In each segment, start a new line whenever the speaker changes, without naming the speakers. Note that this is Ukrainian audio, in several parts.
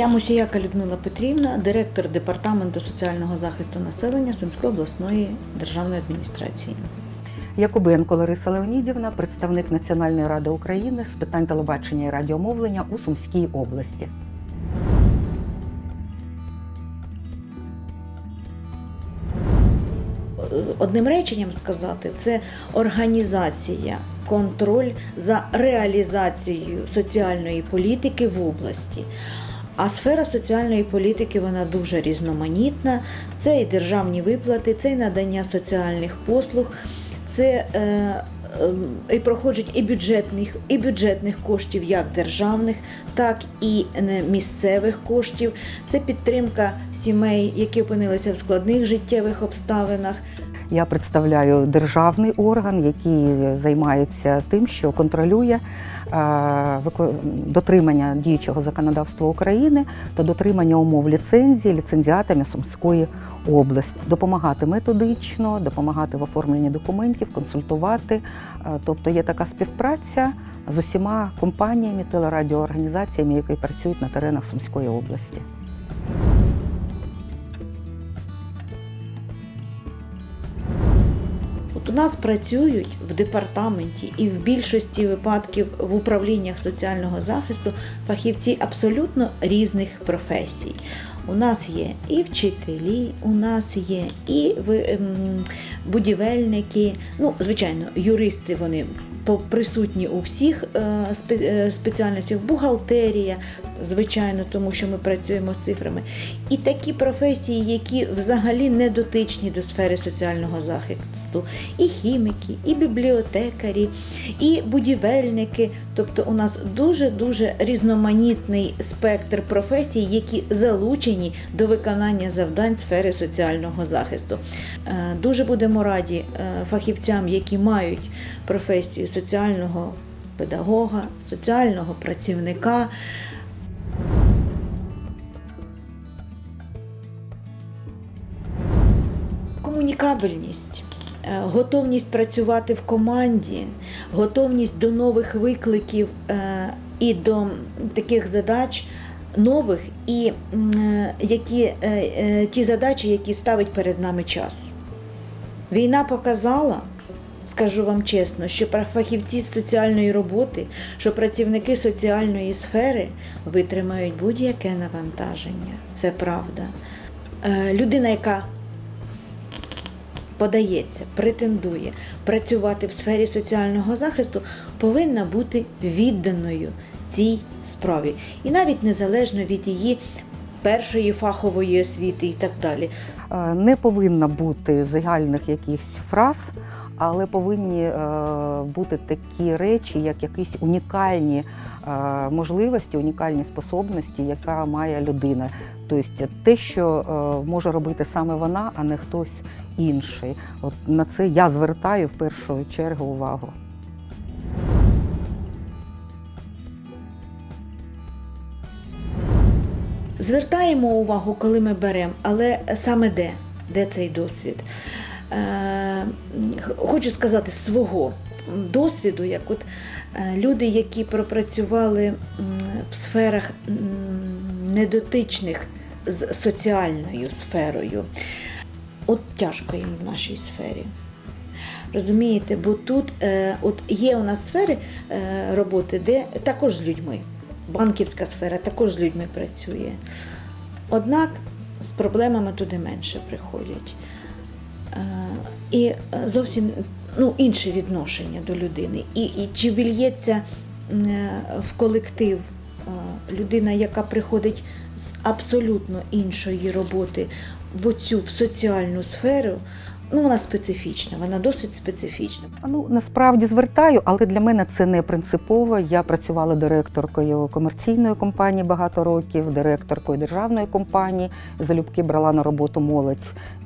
Я Мусіяка Людмила Петрівна, директор департаменту соціального захисту населення Сумської обласної державної адміністрації.
Якубенко Лариса Леонідівна, представник Національної ради України з питань телебачення і радіомовлення у Сумській області.
Одним реченням сказати, це організація, контроль за реалізацією соціальної політики в області. А сфера соціальної політики вона дуже різноманітна. Це і державні виплати, це і надання соціальних послуг, це е, е, і проходять і бюджетних, і бюджетних коштів, як державних, так і е, місцевих коштів. Це підтримка сімей, які опинилися в складних життєвих обставинах.
Я представляю державний орган, який займається тим, що контролює е, дотримання діючого законодавства України та дотримання умов ліцензії ліцензіатами Сумської області, допомагати методично, допомагати в оформленні документів, консультувати. Е, Тобто є така співпраця з усіма компаніями, телерадіоорганізаціями, які працюють на теренах Сумської області.
От у нас працюють в департаменті і в більшості випадків в управліннях соціального захисту фахівці абсолютно різних професій. У нас є і вчителі, у нас є і ем, будівельники. Ну, звичайно, юристи вони присутні у всіх е, е, спеціальностях, бухгалтерія, звичайно, тому що ми працюємо з цифрами. І такі професії, які взагалі не дотичні до сфери соціального захисту, і хіміки, і бібліотекарі, і будівельники. Тобто у нас дуже-дуже різноманітний спектр професій, які залучені до виконання завдань сфери соціального захисту. Е, Дуже будемо раді е, фахівцям, які мають професію соціального педагога, соціального працівника. Комунікабельність, е, готовність працювати в команді, готовність до нових викликів і до таких задач нових, і е, які, е, е, ті задачі, які ставить перед нами час. Війна показала, скажу вам чесно, що фахівці з соціальної роботи, що працівники соціальної сфери витримають будь-яке навантаження. Це правда. Людина, яка подається, претендує працювати в сфері соціального захисту, повинна бути відданою цій справі. І навіть незалежно від її першої фахової освіти і так далі.
Е, Не повинно бути загальних якихось фраз, але повинні е, бути такі речі, як якісь унікальні е, можливості, унікальні способності, яка має людина. Тобто те, що може робити саме вона, а не хтось інший. От на це я звертаю в першу чергу увагу.
Звертаємо увагу, коли ми беремо, але саме де, де цей досвід. Е, Хочу сказати свого досвіду, як от е, люди, які пропрацювали в сферах недотичних з соціальною сферою. От тяжко їм в нашій сфері. Розумієте, бо тут е, от є у нас сфери е, роботи, де також з людьми. Банківська сфера також з людьми працює. Однак з проблемами туди менше приходять. Е, і е, зовсім ну, інше відношення до людини. І, і чи вільється е, в колектив людина, яка приходить з абсолютно іншої роботи в оцю в соціальну сферу, ну вона специфічна, вона досить специфічна.
Ну насправді звертаю, але для мене це не принципово. Я працювала директоркою комерційної компанії багато років, директоркою державної компанії. Залюбки брала на роботу молодь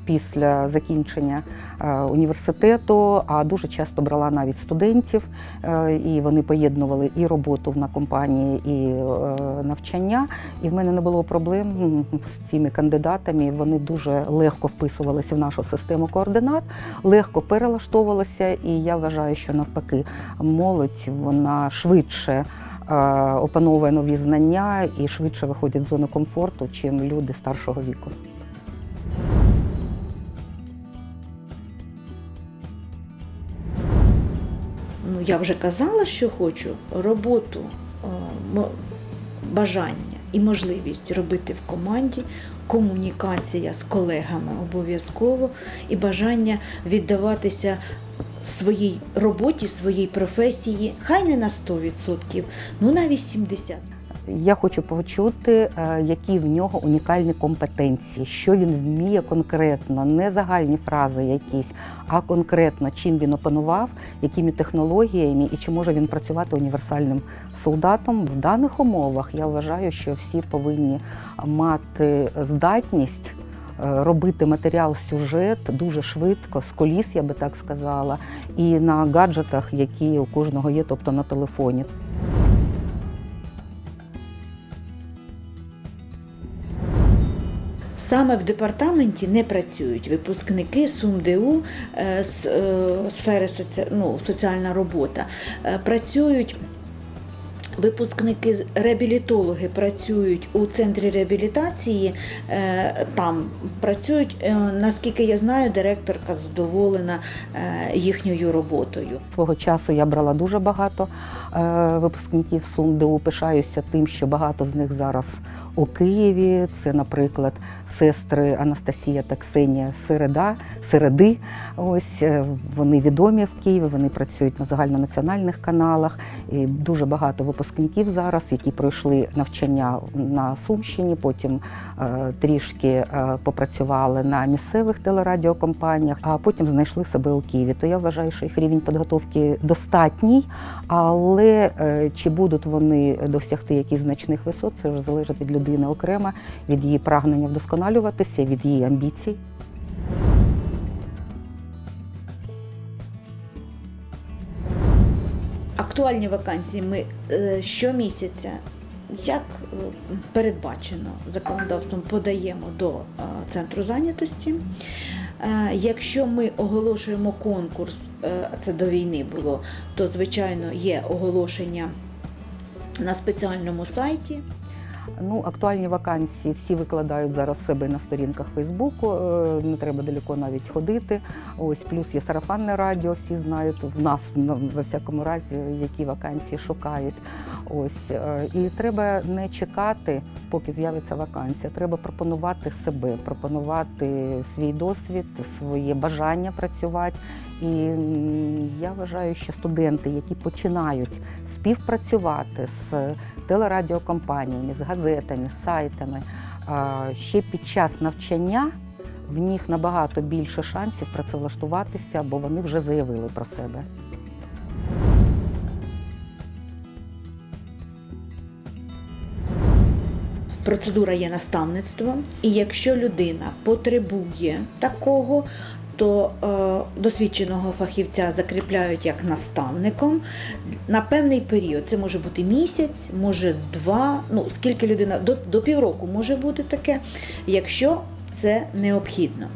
після закінчення е, університету, а дуже часто брала навіть студентів, е, і вони поєднували і роботу на компанії, і е, навчання. І в мене не було проблем з цими кандидатами. Вони дуже легко вписувалися в нашу систему координат, легко перелаштовувалися. І я вважаю, що навпаки молодь вона швидше. Опановує нові знання і швидше виходить з зони комфорту, чим люди старшого віку.
Я вже казала, що хочу роботу, е, бажання і можливість робити в команді, комунікація з колегами обов'язково і бажання віддаватися своїй роботі, своїй професії, хай не на 100%, ну на 80%.
Я хочу почути, е, які в нього унікальні компетенції, що він вміє конкретно, не загальні фрази якісь, а конкретно чим він опанував, якими технологіями і чи може він працювати універсальним солдатом в даних умовах. Я вважаю, що всі повинні мати здатність. е, Робити матеріал сюжет дуже швидко, з коліс, я би так сказала, і на гаджетах, які у кожного є, тобто на телефоні.
Саме в департаменті не працюють випускники СумДУ е, з е, сфери ну, соціальна робота. Е, Працюють випускники реабілітологи працюють у центрі реабілітації. Там працюють, наскільки я знаю, директорка задоволена їхньою роботою.
Свого часу я брала дуже багато випускників СумДУ. Пишаюся тим, що багато з них зараз у Києві. Це, наприклад, сестри Анастасія та Ксенія Середа, Середи. Ось е, вони відомі в Києві. Вони працюють на загальнонаціональних каналах. І дуже багато випускників зараз, які пройшли навчання на Сумщині, потім е, трішки е, попрацювали на місцевих телерадіокомпаніях, а потім знайшли себе у Києві. То я вважаю, що їх рівень підготовки достатній, але чи будуть вони досягти якихось значних висот, це вже залежить від людини окремо, від її прагнення вдосконалюватися, від її амбіцій.
Актуальні вакансії ми е, щомісяця, як е, передбачено законодавством, подаємо до е, центру зайнятості. Якщо ми оголошуємо конкурс, це до війни було, то звичайно є оголошення на спеціальному сайті.
Ну, актуальні вакансії всі викладають зараз себе на сторінках Фейсбуку. е, Не треба далеко навіть ходити. Ось плюс є сарафанне радіо, всі знають в нас во всякому разі, які вакансії шукають. Ось е, і треба не чекати, поки з'явиться вакансія. Треба пропонувати себе, пропонувати свій досвід, своє бажання працювати. І я вважаю, що студенти, які починають співпрацювати з телерадіокомпаніями, з газетами, з сайтами, ще під час навчання в них набагато більше шансів працевлаштуватися, бо вони вже заявили про себе.
Процедура є наставництвом, і якщо людина потребує такого, то е, досвідченого фахівця закріпляють як наставником на певний період. Це може бути місяць, може два, ну скільки людина до, до півроку може бути таке, якщо це необхідно.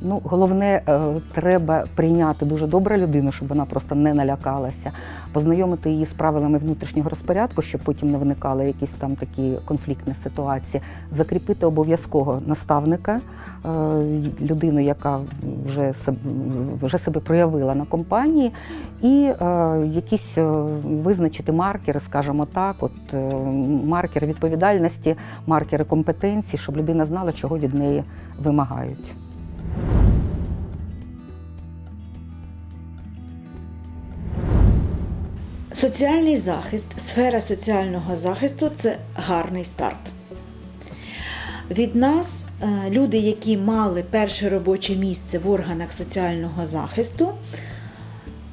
Ну, головне, е, треба прийняти дуже добре людину, щоб вона просто не налякалася, познайомити її з правилами внутрішнього розпорядку, щоб потім не виникали якісь там такі конфліктні ситуації, закріпити обов'язково наставника, е, людину, яка вже вже себе проявила на компанії, і е, якісь визначити маркери, скажімо так, от маркери відповідальності, маркери компетенції, щоб людина знала, чого від неї вимагають.
Соціальний захист, сфера соціального захисту це гарний старт. Від нас е, люди, які мали перше робоче місце в органах соціального захисту,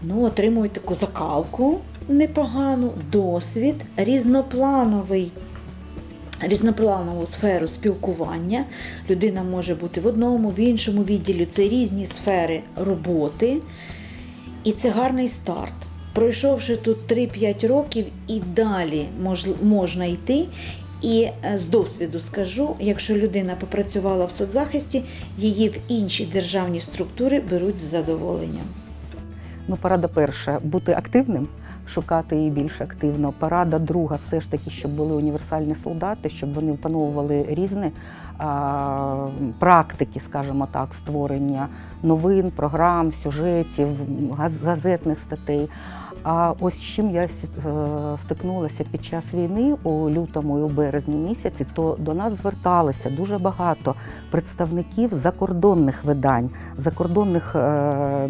ну, отримують таку закалку непогану, досвід, різноплановий різнопланову сферу спілкування. Людина може бути в одному, в іншому відділі. Це різні сфери роботи. І це гарний старт. Пройшовши тут 3-5 років, і далі мож, можна йти. І е, з досвіду скажу, якщо людина попрацювала в соцзахисті, її в інші державні структури беруть з задоволенням.
Ну, порада перша бути активним, шукати її більш активно. Порада друга, все ж таки, щоб були універсальні солдати, щоб вони опановували різні а, практики, скажімо так, створення новин, програм, сюжетів, газ- газетних статей. А ось з чим я е, стикнулася під час війни у лютому і у березні місяці, то до нас зверталося дуже багато представників закордонних видань, закордонних е,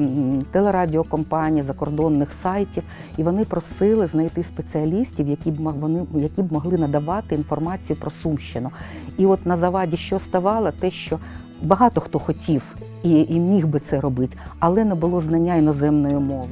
телерадіокомпаній, закордонних сайтів, і вони просили знайти спеціалістів, які б вони які б могли надавати інформацію про Сумщину. І от на заваді що ставало, те, що багато хто хотів і, і міг би це робити, але не було знання іноземної мови.